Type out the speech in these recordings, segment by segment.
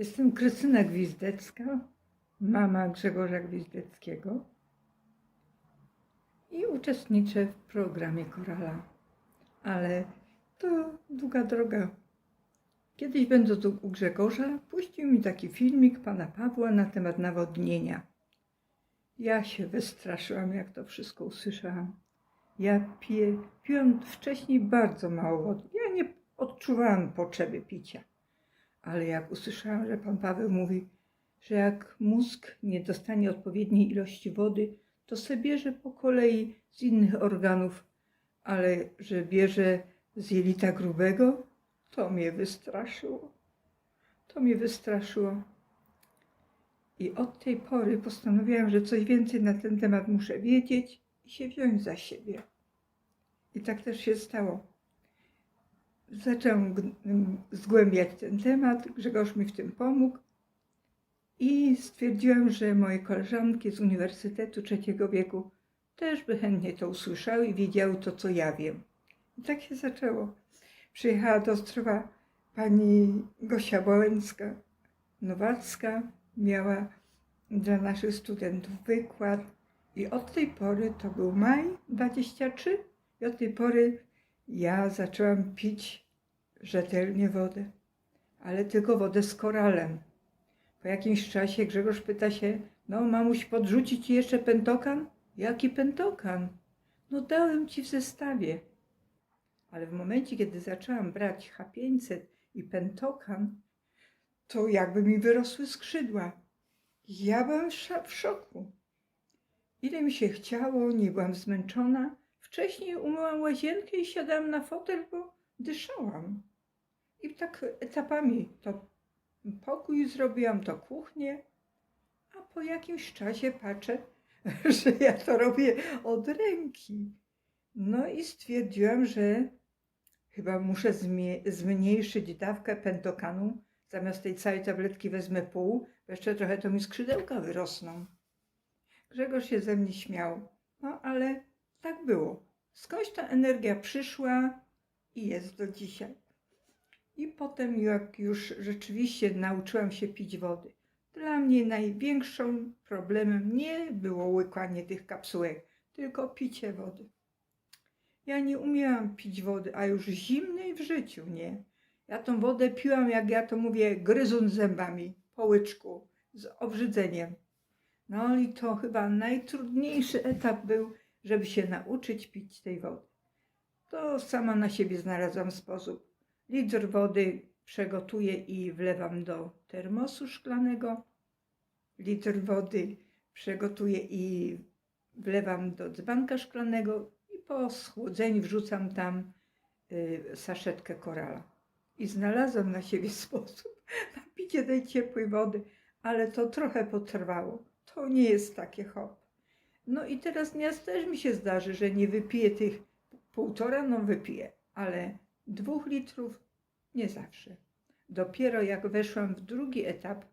Jestem Krystyna Gwizdecka, mama Grzegorza Gwizdeckiego i uczestniczę w programie Korala. Ale to długa droga. Kiedyś będąc u Grzegorza, puścił mi taki filmik pana Pawła na temat nawodnienia. Ja się wystraszyłam, jak to wszystko usłyszałam. Ja piję, piłam wcześniej bardzo mało wody. Ja nie odczuwałam potrzeby picia. Ale jak usłyszałam, że pan Paweł mówi, że jak mózg nie dostanie odpowiedniej ilości wody, to se bierze po kolei z innych organów, ale że bierze z jelita grubego, to mnie wystraszyło. To mnie wystraszyło. I od tej pory postanowiłam, że coś więcej na ten temat muszę wiedzieć i się wziąć za siebie. I tak też się stało. Zaczęłam zgłębiać ten temat, Grzegorz mi w tym pomógł i stwierdziłam, że moje koleżanki z Uniwersytetu Trzeciego Wieku też by chętnie to usłyszały i wiedziały to, co ja wiem. I tak się zaczęło. Przyjechała do Ostrowa pani Gosia Bołęcka, Nowacka, miała dla naszych studentów wykład i od tej pory, to był maj 23, i od tej pory ja zaczęłam pić rzetelnie wodę, ale tylko wodę z koralem. Po jakimś czasie Grzegorz pyta się, no mamuś podrzucić ci jeszcze pentokan? Jaki pentokan? No dałem ci w zestawie. Ale w momencie, kiedy zaczęłam brać H500 i pentokan, to jakby mi wyrosły skrzydła. Ja byłam w szoku. Ile mi się chciało, nie byłam zmęczona. Wcześniej umyłam łazienkę i siadałam na fotel, bo dyszałam. I tak etapami to pokój zrobiłam, to kuchnię, a po jakimś czasie patrzę, że ja to robię od ręki. No i stwierdziłam, że chyba muszę zmniejszyć dawkę pentokanu. Zamiast tej całej tabletki wezmę pół, bo jeszcze trochę to mi skrzydełka wyrosną. Grzegorz się ze mnie śmiał. No ale tak było. Skądś ta energia przyszła i jest do dzisiaj. I potem, jak już rzeczywiście nauczyłam się pić wody, dla mnie największym problemem nie było łykanie tych kapsułek, tylko picie wody. Ja nie umiałam pić wody, a już zimnej w życiu nie. Ja tą wodę piłam, jak ja to mówię, gryząc zębami po łyczku, z obrzydzeniem. No i to chyba najtrudniejszy etap był, żeby się nauczyć pić tej wody. To sama na siebie znalazłam sposób. Litr wody przegotuję i wlewam do termosu szklanego. Litr wody przegotuję i wlewam do dzbanka szklanego i po schłodzeniu wrzucam tam y, saszetkę korala. I znalazłam na siebie sposób na picie tej ciepłej wody, ale to trochę potrwało. To nie jest takie hop. No i teraz nieraz też mi się zdarzy, że nie wypiję tych półtora, no wypiję, ale dwóch litrów nie zawsze. Dopiero jak weszłam w drugi etap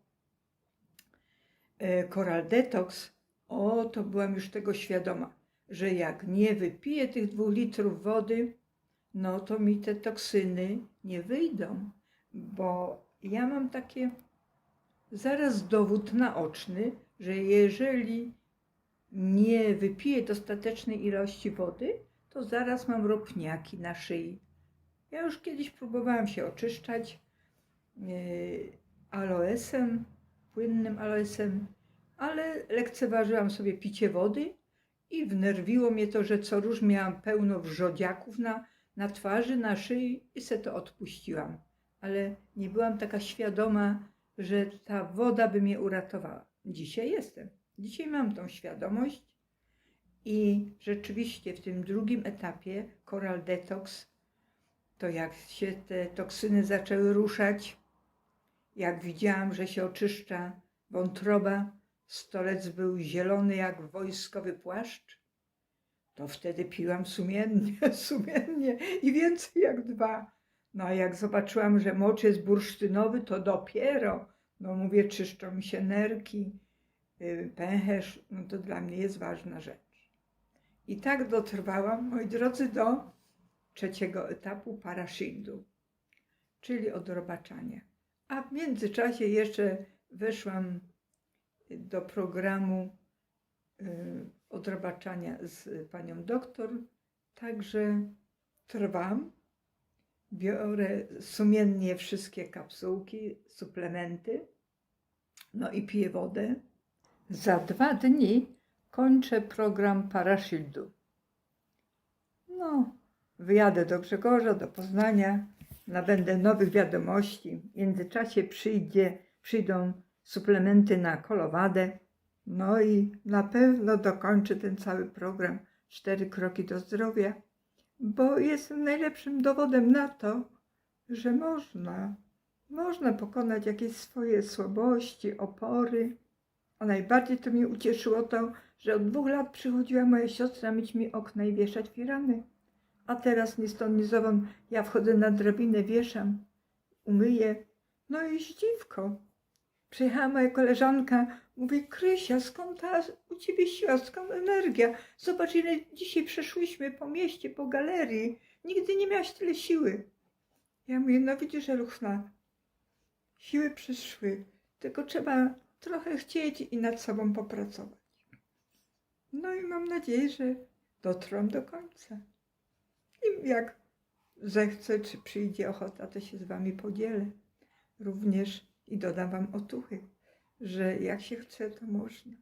e, Coral Detox, o, to byłam już tego świadoma, że jak nie wypiję tych dwóch litrów wody, no to mi te toksyny nie wyjdą, bo ja mam takie zaraz dowód naoczny, że jeżeli nie wypiję dostatecznej ilości wody, to zaraz mam ropniaki na szyi. Ja już kiedyś próbowałam się oczyszczać yy, aloesem, płynnym aloesem, ale lekceważyłam sobie picie wody i wnerwiło mnie to, że co róż miałam pełno wrzodziaków na, na twarzy, na szyi i se to odpuściłam. Ale nie byłam taka świadoma, że ta woda by mnie uratowała. Dzisiaj jestem. Dzisiaj mam tą świadomość i rzeczywiście w tym drugim etapie Coral Detox, to jak się te toksyny zaczęły ruszać, jak widziałam, że się oczyszcza wątroba, stolec był zielony jak wojskowy płaszcz, to wtedy piłam sumiennie, sumiennie i więcej jak dwa. No a jak zobaczyłam, że mocz jest bursztynowy, to dopiero, no mówię, czyszczą mi się nerki, pęcherz, no to dla mnie jest ważna rzecz. I tak dotrwałam, moi drodzy, do trzeciego etapu parashildu, czyli odrobaczania. A w międzyczasie jeszcze weszłam do programu y, odrabaczania z panią doktor, także trwam. Biorę sumiennie wszystkie kapsułki, suplementy, no i piję wodę. Za dwa dni kończę program Parashildu. No, wyjadę do Grzegorza, do Poznania, nabędę nowych wiadomości. W międzyczasie przyjdzie, przyjdą suplementy na kolowadę. No i na pewno dokończę ten cały program Cztery kroki do zdrowia, bo jestem najlepszym dowodem na to, że można, można pokonać jakieś swoje słabości, opory. A najbardziej to mnie ucieszyło to, że od dwóch lat przychodziła moja siostra myć mi okna i wieszać firany. A teraz ni stąd, ni zowąd ja wchodzę na drabinę, wieszam, umyję. No i zdziwko. Przyjechała moja koleżanka, mówi, Krysia, skąd ta u ciebie siła, skąd energia? Zobacz, ile dzisiaj przeszłyśmy po mieście, po galerii. Nigdy nie miałaś tyle siły. Ja mówię, no widzisz, Eluchna, siły przyszły, tylko trzeba trochę chcieć i nad sobą popracować. No i mam nadzieję, że dotrą do końca. I jak zechcę, czy przyjdzie ochota, to się z wami podzielę. Również i dodam wam otuchy, że jak się chce, to można.